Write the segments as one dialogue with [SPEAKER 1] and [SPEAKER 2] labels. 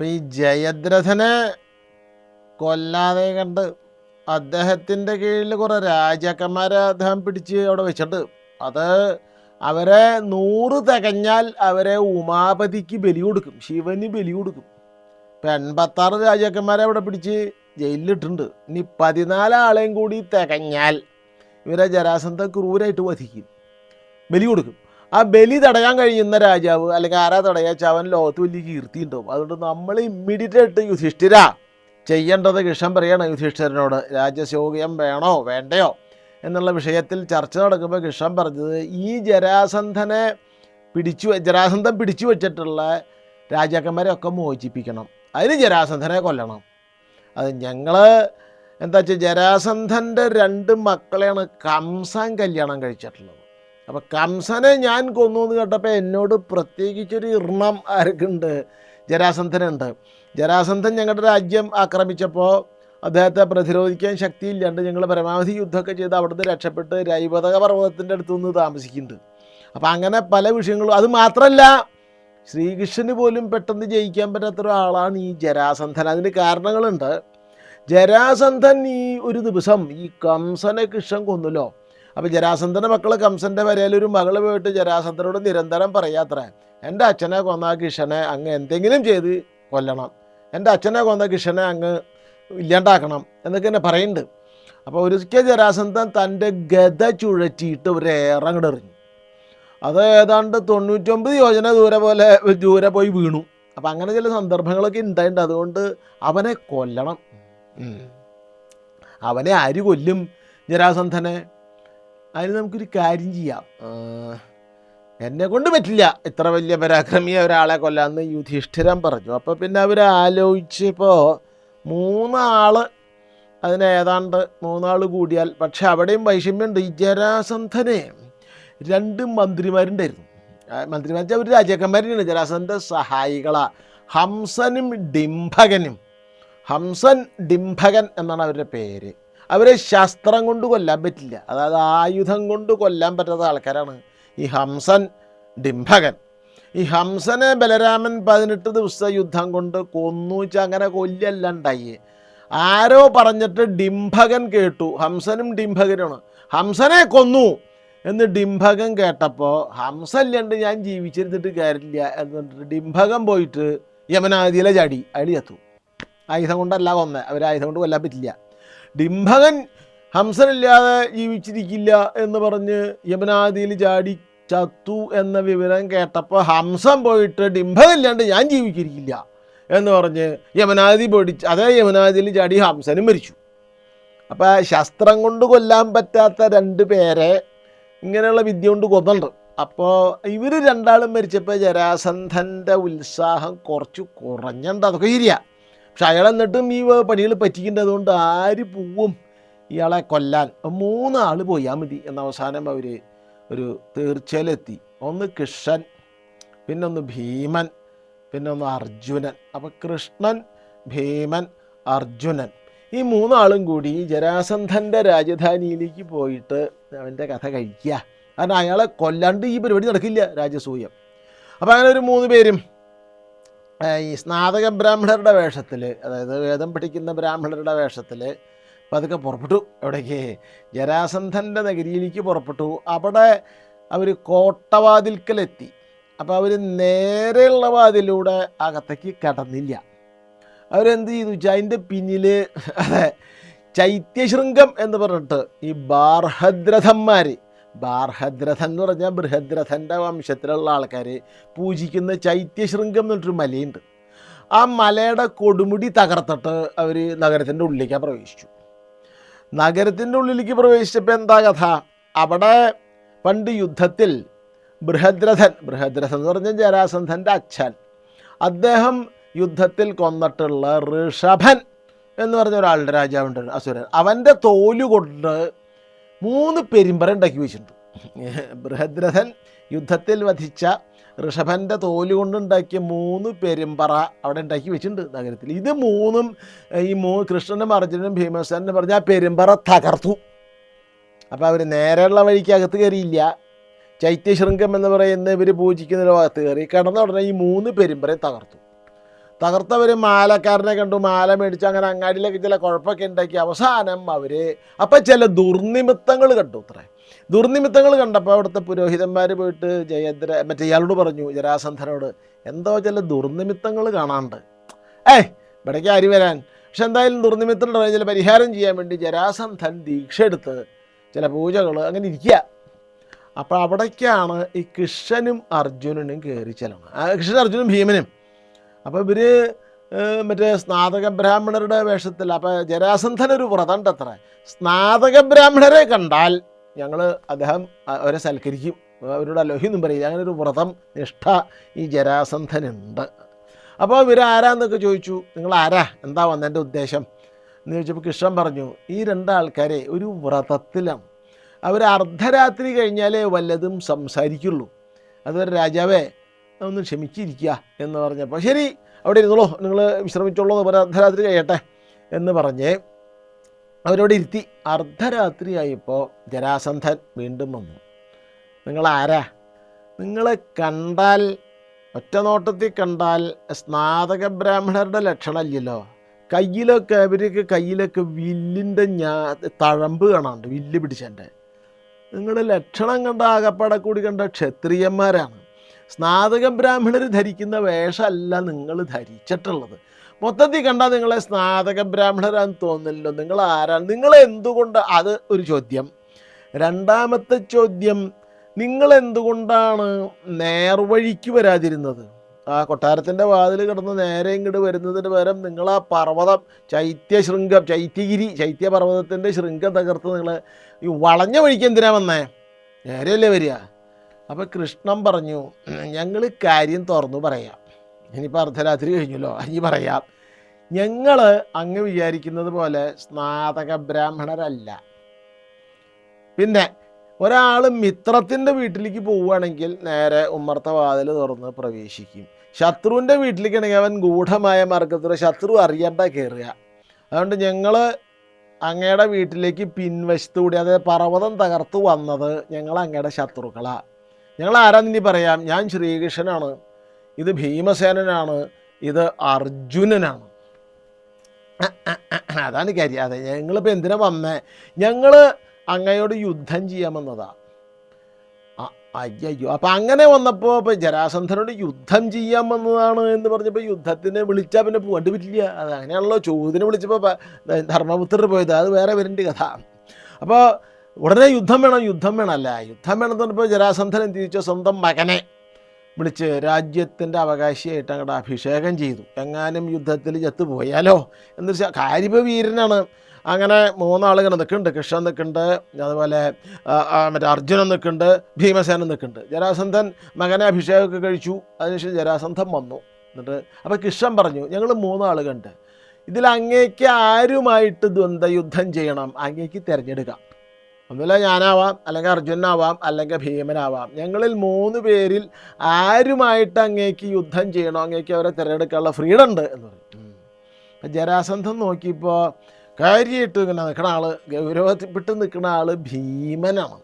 [SPEAKER 1] അപ്പം ഈ ജയദ്രഥനെ കൊല്ലാതെ കണ്ട് അദ്ദേഹത്തിന്റെ കീഴിൽ കുറേ രാജാക്കന്മാരെ അദ്ദേഹം പിടിച്ച് അവിടെ വെച്ചിട്ട് അത് അവരെ നൂറ് തികഞ്ഞാൽ അവരെ ഉമാപതിക്ക് ബലി കൊടുക്കും ശിവന് ബലി കൊടുക്കും. ഇപ്പം എൺപത്താറ് രാജാക്കന്മാരെ അവിടെ പിടിച്ച് ജയിലിലിട്ടുണ്ട്. ഇനി പതിനാലാളെയും കൂടി തികഞ്ഞാൽ ഇവരെ ജരാസന്ധ ക്രൂരായിട്ട് വധിക്കും ബലി കൊടുക്കും. ആ ബലി തടയാൻ കഴിയുന്ന രാജാവ് അല്ലെങ്കിൽ ആരാ തടയാ അവൻ ലോകത്ത് വലിയ കീർത്തി ഉണ്ടാവും അതുകൊണ്ട് നമ്മൾ ഇമ്മീഡിയറ്റ് ആയിട്ട് യുധിഷ്ഠിര ചെയ്യേണ്ടത് കൃഷ്ണൻ പറയണം യുധിഷ്ഠിരനോട് രാജശോഗ്യം വേണോ? വേണ്ടയോ? എന്നുള്ള വിഷയത്തിൽ ചർച്ച നടക്കുമ്പോൾ കൃഷ്ണൻ പറഞ്ഞത് ഈ ജരാസന്ധനെ പിടിച്ചു ജരാസന്ധം പിടിച്ചു വെച്ചിട്ടുള്ള രാജാക്കന്മാരെ ഒക്കെ മോചിപ്പിക്കണം. അതിന് ജരാസന്ധനെ കൊല്ലണം. അത് ഞങ്ങൾ എന്താ വെച്ചാൽ ജരാസന്ധന്റെ രണ്ട് മക്കളെയാണ് കംസൻ കല്യാണം കഴിച്ചിട്ടുള്ളത്. അപ്പോൾ കംസനെ ഞാൻ കൊന്നു എന്ന് കേട്ടപ്പോൾ എന്നോട് പ്രത്യേകിച്ചൊരു ഇർണം ആർക്കുണ്ട്? ജരാസന്ധനുണ്ട്. ജരാസന്ധൻ ഞങ്ങളുടെ രാജ്യം ആക്രമിച്ചപ്പോൾ അദ്ദേഹത്തെ പ്രതിരോധിക്കാൻ ശക്തിയില്ലാണ്ട് ഞങ്ങൾ പരമാവധി യുദ്ധമൊക്കെ ചെയ്ത് അവിടുന്ന് രക്ഷപ്പെട്ട് രൈവതക പർവതത്തിന്റെ അടുത്തു നിന്ന് താമസിക്കുന്നുണ്ട്. അപ്പോൾ അങ്ങനെ പല വിഷയങ്ങളും. അത് മാത്രമല്ല ശ്രീകൃഷ്ണന് പോലും പെട്ടെന്ന് ജയിക്കാൻ പറ്റാത്ത ഒരാളാണ് ഈ ജരാസന്ധൻ. അതിന് കാരണങ്ങളുണ്ട്. ജരാസന്ധൻ ഈ ഒരു ദിവസം ഈ കംസനെ കൃഷ്ണൻ കൊന്നല്ലോ. അപ്പോൾ ജരാസന്ധന്റെ മക്കൾ കംസന്റെ വരയിലൊരു മകൾ പോയിട്ട് ജരാസന്ധനോട് നിരന്തരം പറയാത്ര എന്റെ അച്ഛനെ കൊന്ന കൃഷ്ണനെ അങ്ങ് എന്തെങ്കിലും ചെയ്ത് കൊല്ലണം. എന്റെ അച്ഛനെ കൊന്ന കൃഷ്ണനെ അങ്ങ് ഇല്ലാണ്ടാക്കണം. എന്നൊക്കെ തന്നെ പറയുന്നുണ്ട്. അപ്പോൾ ഒരിക്കൽ ജരാസന്ധൻ തന്റെ ഗത ചുഴറ്റിയിട്ട് ഒരേറെ അങ്ങോട്ട് എറിഞ്ഞു. അത് ഏതാണ്ട് തൊണ്ണൂറ്റൊമ്പത് യോജന ദൂരെ പോലെ ദൂരെ പോയി വീണു. അപ്പം അങ്ങനെ ചില സന്ദർഭങ്ങളൊക്കെ ഉണ്ടായിട്ടുണ്ട്. അതുകൊണ്ട് അവനെ കൊല്ലണം. അവനെ ആര് കൊല്ലും ജരാസന്ധനെ? അതിന് നമുക്കൊരു കാര്യം ചെയ്യാം. എന്നെ കൊണ്ട് പറ്റില്ല ഇത്ര വലിയ പരാക്രമിയ ഒരാളെ കൊല്ലാന്ന് യുധിഷ്ഠിരൻ പറഞ്ഞു. അപ്പോൾ പിന്നെ അവർ ആലോചിച്ചപ്പോൾ മൂന്നാൾ അതിന് ഏതാണ്ട് മൂന്നാൾ കൂടിയാൽ പക്ഷെ അവിടെയും വൈഷമ്യമുണ്ട്. ഈ ജരാസന്ധനെ രണ്ട് മന്ത്രിമാരുണ്ടായിരുന്നു. മന്ത്രിമാർ വെച്ചാൽ ഒരു രാജാക്കന്മാരാണ് ജരാസന്ധന്റെ സഹായികളാ. ഹംസനും ഡിംഭകനും. ഹംസൻ ഡിംഭകൻ എന്നാണ് അവരുടെ പേര്. അവരെ ശസ്ത്രം കൊണ്ട് കൊല്ലാൻ പറ്റില്ല. അതായത് ആയുധം കൊണ്ട് കൊല്ലാൻ പറ്റാത്ത ആൾക്കാരാണ് ഈ ഹംസൻ ഡിംഭകൻ. ഈ ഹംസനെ ബലരാമൻ പതിനെട്ട് ദിവസത്തെ യുദ്ധം കൊണ്ട് കൊന്നു വെച്ചാൽ അങ്ങനെ കൊല്ലല്ല ഉണ്ടായി. ആരോ പറഞ്ഞിട്ട് ഡിംഭകൻ കേട്ടു. ഹംസനും ഡിംഭകനുമാണ്. ഹംസനെ കൊന്നു എന്ന് ഡിംഭകൻ കേട്ടപ്പോൾ ഹംസല്ലാണ്ട് ഞാൻ ജീവിച്ചിരുന്നിട്ട് കാര്യമില്ല എന്ന് പറഞ്ഞിട്ട് ഡിംഭകൻ പോയിട്ട് യമനാദിയിലെ ചാടി. അയാൾ ചത്തു. ആയുധം കൊണ്ടല്ല കൊന്നത് അവർ ആയുധം കൊണ്ട് കൊല്ലാൻ പറ്റില്ല. ഡിംഭകൻ ഹംസനില്ലാതെ ജീവിച്ചിരിക്കില്ല എന്ന് പറഞ്ഞ് യമനാദിയിൽ ചാടി ചത്തു എന്ന വിവരം കേട്ടപ്പോൾ ഹംസം പോയിട്ട് ഡിംഭകനില്ലാണ്ട് ഞാൻ ജീവിച്ചിരിക്കില്ല എന്ന് പറഞ്ഞ് യമനാദി പൊടിച്ച് അതേ യമനാദിയിൽ ചാടി ഹംസനും മരിച്ചു. അപ്പോൾ ശസ്ത്രം കൊണ്ട് കൊല്ലാൻ പറ്റാത്ത രണ്ട് പേരെ ഇങ്ങനെയുള്ള വിദ്യ കൊണ്ട് കൊന്നുണ്ട്. അപ്പോൾ ഇവർ രണ്ടാളും മരിച്ചപ്പോൾ ജരാസന്ധന്റെ ഉത്സാഹം കുറച്ച് കുറഞ്ഞുണ്ട് അതൊക്കെ ശരിയാ. പക്ഷെ അയാൾ എന്നിട്ടും ഈ പണികൾ പറ്റിക്കേണ്ടതുകൊണ്ട് ആര് പോവും? ഇയാളെ കൊല്ലാൻ. മൂന്നാൾ പോയാൽ മതി. എന്ന അവസാനം അവർ ഒരു തീർച്ചയിലെത്തി. ഒന്ന് കൃഷ്ണൻ പിന്നൊന്ന് ഭീമൻ പിന്നൊന്ന് അർജുനൻ. അപ്പോൾ കൃഷ്ണൻ ഭീമൻ അർജുനൻ. ഈ മൂന്നാളും കൂടി ജരാസന്ധന്റെ രാജധാനിയിലേക്ക് പോയിട്ട് അവന്റെ കഥ കഴിക്കുക കാരണം അയാളെ കൊല്ലാണ്ട് ഈ പരിപാടി നടക്കില്ല രാജസൂയം. അപ്പോൾ അങ്ങനെ ഒരു മൂന്ന് പേരും ഈ സ്നാതക ബ്രാഹ്മണരുടെ വേഷത്തിൽ അതായത് വേദം പഠിക്കുന്ന ബ്രാഹ്മണരുടെ വേഷത്തിൽ പതുക്കെ പുറപ്പെട്ടു. എവിടേക്ക് ജരാസന്ധന്റെ നഗരിയിലേക്ക് പുറപ്പെട്ടു. അവിടെ അവർ കോട്ടവാതിൽക്കലെത്തി. അപ്പോൾ അവർ നേരെയുള്ള വാതിലൂടെ അകത്തേക്ക് കടന്നില്ല. അവരെന്ത് ചെയ്തു? വെച്ചാൽ അതിന്റെ പിന്നിൽ അതെ ചൈത്യശൃംഗം എന്ന് പറഞ്ഞിട്ട് ഈ ബാർഹദ്രഥന്മാർ ബാർഹദ്രഥൻ എന്ന് പറഞ്ഞാൽ ബൃഹദ്രഥന്റെ വംശത്തിലുള്ള ആൾക്കാർ പൂജിക്കുന്ന ചൈത്യശൃംഗം എന്ന് പറഞ്ഞിട്ടൊരു മലയുണ്ട്. ആ മലയുടെ കൊടുമുടി തകർത്തിട്ട് അവർ നഗരത്തിന്റെ ഉള്ളിലേക്ക് പ്രവേശിച്ചു. നഗരത്തിന്റെ ഉള്ളിലേക്ക് പ്രവേശിച്ചപ്പോൾ എന്താ കഥ? അവിടെ പണ്ട് യുദ്ധത്തിൽ ബൃഹദ്രഥൻ ബൃഹദ്രഥൻ എന്ന് പറഞ്ഞാൽ ജരാസന്ധന്റെ അച്ഛൻ അദ്ദേഹം യുദ്ധത്തിൽ കൊന്നിട്ടുള്ള ഋഷഭൻ എന്ന് പറഞ്ഞ ഒരാളുടെ രാജാവുണ്ട് അസുരൻ. അവന്റെ തോൽ കൊണ്ട് മൂന്ന് പെരുമ്പറ ഉണ്ടാക്കി വെച്ചിട്ടുണ്ട്. ബൃഹദ്രഥൻ യുദ്ധത്തിൽ വധിച്ച ഋഷഭന്റെ തോലുകൊണ്ട് ഉണ്ടാക്കിയ മൂന്ന് പെരുമ്പറ അവിടെ ഉണ്ടാക്കി വെച്ചിട്ടുണ്ട് നഗരത്തിൽ. ഇത് മൂന്നും ഈ മൂ കൃഷ്ണനും അർജുനനും ഭീമസേനും പറഞ്ഞ ആ പെരുമ്പറ തകർത്തു. അപ്പോൾ അവർ നേരെയുള്ള വഴിക്ക് അകത്ത് കയറിയില്ല. ചൈത്യശൃംഗം എന്ന് പറയുന്ന ഇവർ പൂജിക്കുന്ന ഭാഗത്ത് കയറി. കടന്ന ഉടനെ ഈ മൂന്ന് പെരുമ്പറയും തകർത്തു. തകർത്തവർ മാലക്കാരനെ കണ്ടു മാല മേടിച്ച് അങ്ങനെ അങ്ങാടിയിലേക്ക് ചില കുഴപ്പമൊക്കെ ഉണ്ടാക്കി. അവസാനം അവർ അപ്പം ചില ദുർനിമിത്തങ്ങൾ കണ്ടു അത്രേ. ദുർനിമിത്തങ്ങൾ കണ്ടപ്പോൾ അവിടുത്തെ പുരോഹിതന്മാർ പോയിട്ട് ജയദ്ര മറ്റേ ഇയാളോട് പറഞ്ഞു ജരാസന്ധനോട് എന്തോ ചില ദുർനിമിത്തങ്ങൾ കാണാണ്ട്. ഏയ് ഇവിടേക്ക് അരി വരാൻ? പക്ഷെ എന്തായാലും ദുർനിമിത്തം ചില പരിഹാരം ചെയ്യാൻ വേണ്ടി ജരാസന്ധൻ ദീക്ഷ എടുത്ത് ചില പൂജകൾ അങ്ങനെ ഇരിക്കുക അപ്പോൾ അവിടേക്കാണ് ഈ കൃഷ്ണനും അർജുനനും കയറി ചെല്ലണം കൃഷ്ണൻ അർജുനും ഭീമനും. അപ്പോൾ ഇവർ മറ്റേ സ്നാതക ബ്രാഹ്മണരുടെ വേഷത്തിൽ അപ്പോൾ ജരാസന്ധനൊരു വ്രതമുണ്ട് അത്ര സ്നാതക ബ്രാഹ്മണരെ കണ്ടാൽ ഞങ്ങൾ അദ്ദേഹം അവരെ സൽക്കരിക്കും. അവരോട് അലോഹ്യൊന്നും പറയില്ല. അങ്ങനെ ഒരു വ്രതം നിഷ്ഠ ഈ ജരാസന്ധനുണ്ട്. അപ്പോൾ ഇവരാരാന്നൊക്കെ ചോദിച്ചു. നിങ്ങൾ ആരാ എന്താ വന്നതിന്റെ ഉദ്ദേശം? എന്ന് ചോദിച്ചപ്പോൾ കൃഷ്ണൻ പറഞ്ഞു ഈ രണ്ടാൾക്കാരെ ഒരു വ്രതത്തിലാണ് അവർ അർദ്ധരാത്രി കഴിഞ്ഞാലേ വല്ലതും സംസാരിക്കുള്ളൂ. അതുവരെ രാജാവേ ഒന്ന് ക്ഷമിച്ചിരിക്കുക എന്ന് പറഞ്ഞപ്പോൾ ശരി അവിടെ ഇരുന്നോളൂ. നിങ്ങൾ വിശ്രമിച്ചോളൂ എന്ന് പറഞ്ഞാൽ അർദ്ധരാത്രി കഴിയട്ടെ എന്ന് പറഞ്ഞ് അവരോട് ഇരുത്തി. അർദ്ധരാത്രിയായപ്പോൾ ജരാസന്ധൻ വീണ്ടും വന്നു. നിങ്ങൾ ആരാ നിങ്ങളെ കണ്ടാൽ ഒറ്റ നോട്ടത്തിൽ കണ്ടാൽ സ്നാതക ബ്രാഹ്മണരുടെ ലക്ഷണമല്ലല്ലോ. കയ്യിലൊക്കെ അവർക്ക് കയ്യിലൊക്കെ വില്ലിന്റെ ഞാ തഴമ്പ് കാണാണ്ട് വില്ല് പിടിച്ചതിന്റെ. നിങ്ങളുടെ ലക്ഷണം കണ്ട ആകപ്പാടെ കൂടി കണ്ട ക്ഷത്രിയന്മാരാണ്. സ്നാതക ബ്രാഹ്മണർ ധരിക്കുന്ന വേഷമല്ല നിങ്ങൾ ധരിച്ചിട്ടുള്ളത്. മൊത്തത്തിൽ കണ്ടാൽ നിങ്ങളെ സ്നാതക ബ്രാഹ്മണരാന്ന് തോന്നില്ലല്ലോ നിങ്ങൾ ആരാണ്? നിങ്ങൾ എന്തുകൊണ്ട്? അത് ഒരു ചോദ്യം. രണ്ടാമത്തെ ചോദ്യം നിങ്ങൾ എന്തുകൊണ്ടാണ് നേർവഴിക്ക് വരാതിരുന്നത്? ആ കൊട്ടാരത്തിന്റെ വാതിൽ കിടന്ന് നേരെ ഇങ്ങോട്ട് വരുന്നതിന് പകരം നിങ്ങൾ ആ പർവതം ചൈത്യ ശൃംഖം ചൈത്യഗിരി ചൈത്യപർവതത്തിന്റെ ശൃംഖം തകർത്ത് നിങ്ങൾ ഈ വളഞ്ഞ വഴിക്ക് എന്തിനാ വന്നേ? നേരെയല്ലേ വരിക. അപ്പോൾ കൃഷ്ണൻ പറഞ്ഞു ഞങ്ങൾ കാര്യം തുറന്നു പറയാം. ഇനിയിപ്പോൾ അർദ്ധരാത്രി കഴിഞ്ഞല്ലോ ഇനി പറയാം. ഞങ്ങൾ അങ്ങ് വിചാരിക്കുന്നത് പോലെ സ്നാതക ബ്രാഹ്മണരല്ല. പിന്നെ ഒരാൾ മിത്രത്തിന്റെ വീട്ടിലേക്ക് പോവുകയാണെങ്കിൽ നേരെ ഉമ്മർത്ത വാതിൽ തുറന്ന് പ്രവേശിക്കും. ശത്രുവിന്റെ വീട്ടിലേക്കാണെങ്കിൽ അവൻ ഗൂഢമായ മാർഗത്തിൽ ശത്രു അറിയണ്ട കയറുക അതുകൊണ്ട് ഞങ്ങൾ അങ്ങയുടെ വീട്ടിലേക്ക് പിൻവശത്തുകൂടി അതായത് പർവതം തകർത്ത് വന്നത് ഞങ്ങൾ അങ്ങയുടെ ശത്രുക്കളാണ് ഞങ്ങൾ ആരാന്ന് ഇനി പറയാം? ഞാൻ ശ്രീകൃഷ്ണനാണ്. ഇത് ഭീമസേനനാണ്. ഇത് അർജുനനാണ്. അതാണ് കാര്യം. അതെ ഞങ്ങളിപ്പോൾ എന്തിനാ വന്നേ? ഞങ്ങൾ അങ്ങയോട് യുദ്ധം ചെയ്യാമെന്നതാ അയ്യോ അപ്പം അങ്ങനെ വന്നപ്പോൾ ഇപ്പം ജരാസന്ധനോട് യുദ്ധം ചെയ്യാൻ വന്നതാണ് എന്ന് പറഞ്ഞപ്പോൾ യുദ്ധത്തിന് വിളിച്ചാൽ പിന്നെ പോകേണ്ടി പറ്റില്ല. അത് അങ്ങനെയാണല്ലോ ചോദ്യത്തിന് വിളിച്ചപ്പോൾ ധർമ്മപുത്രർ പോയത്. അത് വേറെ വരേണ്ട കഥ. അപ്പോൾ ഉടനെ യുദ്ധം വേണം യുദ്ധം വേണമല്ല. യുദ്ധം വേണം എന്ന് പറഞ്ഞപ്പോൾ ജരാസന്ധൻ ചോദിച്ചാൽ സ്വന്തം മകനെ വിളിച്ച് രാജ്യത്തിന്റെ അവകാശിയായിട്ട് അങ്ങോട്ട് അഭിഷേകം ചെയ്തു. എങ്ങാനും യുദ്ധത്തിൽ ചത്തു പോയാലോ എന്ന് വെച്ചാൽ കാര്യപ വീരനാണ്. അങ്ങനെ മൂന്നാളുകൾ നിൽക്കുന്നുണ്ട്. കൃഷ്ണൻ നിൽക്കുന്നുണ്ട്. അതുപോലെ മറ്റേ അർജുനൻ നിൽക്കുന്നുണ്ട്. ഭീമസേനൻ നിൽക്കുന്നുണ്ട്. ജരാസന്ധൻ മകനെ അഭിഷേകമൊക്കെ കഴിച്ചു. അതിനുശേഷം ജരാസന്ധൻ വന്നു. എന്നിട്ട് അപ്പോൾ കൃഷ്ണൻ പറഞ്ഞു ഞങ്ങൾ മൂന്നാളുകളുണ്ട് ഇതിൽ അങ്ങേക്ക് ആരുമായിട്ട് ദ്വന്ദ്വ യുദ്ധം ചെയ്യണം? അങ്ങേക്ക് തിരഞ്ഞെടുക്കാം. ഒന്നുമില്ല ഞാനാവാം അല്ലെങ്കിൽ അർജുനാവാം അല്ലെങ്കിൽ ഭീമനാവാം. ഞങ്ങളിൽ മൂന്ന് പേരിൽ ആരുമായിട്ട് അങ്ങേക്ക് യുദ്ധം ചെയ്യണോ അങ്ങേക്ക് അവരെ തിരഞ്ഞെടുക്കാനുള്ള ഫ്രീഡം ഉണ്ട് എന്ന് പറയും. അപ്പം ജരാസന്ധം നോക്കിയപ്പോൾ കാര്യമായിട്ട് ഇങ്ങനെ നിൽക്കുന്ന ആൾ ഗൗരവത്തിൽപ്പെട്ട് നിൽക്കുന്ന ആൾ ഭീമനാണ്.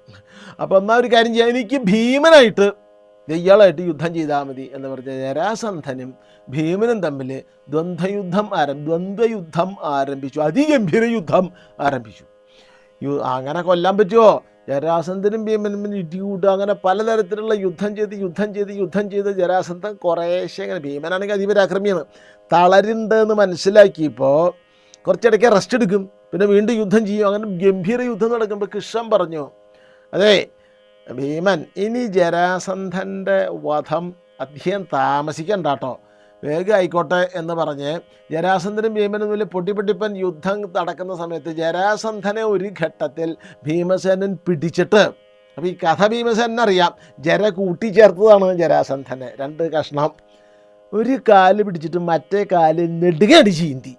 [SPEAKER 1] അപ്പോൾ എന്നാൽ ഒരു കാര്യം ചെയ്യാം എനിക്ക് ഭീമനായിട്ട് ഇയാളായിട്ട് യുദ്ധം ചെയ്താൽ മതി എന്ന് പറഞ്ഞ ജരാസന്ധനും ഭീമനും തമ്മിൽ ദ്വന്ദ്വയുദ്ധം ആരം ദ്വന്ദ്വയുദ്ധം ആരംഭിച്ചു അതിഗംഭീര യുദ്ധം ആരംഭിച്ചു. അങ്ങനെ കൊല്ലാൻ പറ്റുമോ ജരാസന്ധനും ഭീമനും ഇടി ഇടികൂട്ടുക അങ്ങനെ പലതരത്തിലുള്ള യുദ്ധം ചെയ്ത് യുദ്ധം ചെയ്ത് യുദ്ധം ചെയ്ത് ജരാസന്ധൻ കുറേശ്ശെ അങ്ങനെ ഭീമനാണെങ്കിൽ അതിപരാക്രമിയാണ് തളരുണ്ട് എന്ന് മനസ്സിലാക്കിയപ്പോൾ കുറച്ചിടയ്ക്ക് റെസ്റ്റ് എടുക്കും. പിന്നെ വീണ്ടും യുദ്ധം ചെയ്യും. അങ്ങനെ ഗംഭീര യുദ്ധം നടക്കുമ്പോൾ കൃഷ്ണൻ പറഞ്ഞു അതെ ഭീമൻ ഇനി ജരാസന്ധന്റെ വധം അധികം താമസിക്കണ്ട കേട്ടോ വേഗം ആയിക്കോട്ടെ എന്ന് പറഞ്ഞ് ജരാസന്ധനും ഭീമനും തമ്മിൽ പൊട്ടിപ്പൊട്ടിപ്പൻ യുദ്ധം നടക്കുന്ന സമയത്ത് ജരാസന്ധനെ ഒരു ഘട്ടത്തിൽ ഭീമസേനൻ പിടിച്ചിട്ട്. അപ്പോൾ ഈ കഥ ഭീമസേനൻ അറിയാം. ജര കൂട്ടിച്ചേർത്തതാണ് ജരാസന്ധനെ. രണ്ട് കഷ്ണം. ഒരു കാൽ പിടിച്ചിട്ട് മറ്റേ കാൽ നെടുകടി ചീന്തി.